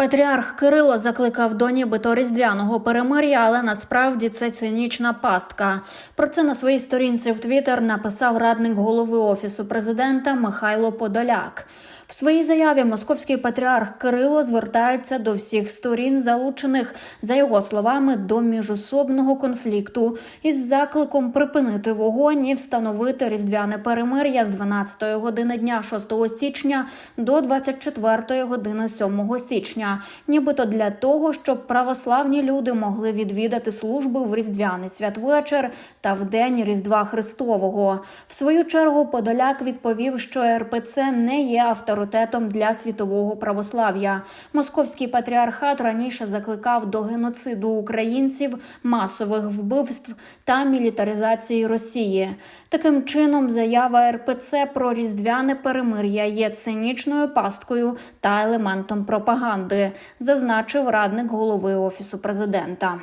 Патріарх Кирило закликав до нібито різдвяного перемир'я, але насправді це цинічна пастка. Про це на своїй сторінці в Твіттер написав радник голови офісу президента Михайло Подоляк. В своїй заяві московський патріарх Кирило звертається до всіх сторін, залучених за його словами до міжособного конфлікту, із закликом припинити вогонь і встановити різдвяне перемир'я з 12 години дня 6 січня до 24 години 7 січня, нібито для того, щоб православні люди могли відвідати служби в різдвяний святвечір та в день Різдва Христового. В свою чергу Подоляк відповів, що РПЦ не є авторитетом для світового православ'я. Московський патріархат раніше закликав до геноциду українців, масових вбивств та мілітаризації Росії. Таким чином, заява РПЦ про різдвяне перемир'я є цинічною пасткою та елементом пропаганди, зазначив радник голови офісу президента.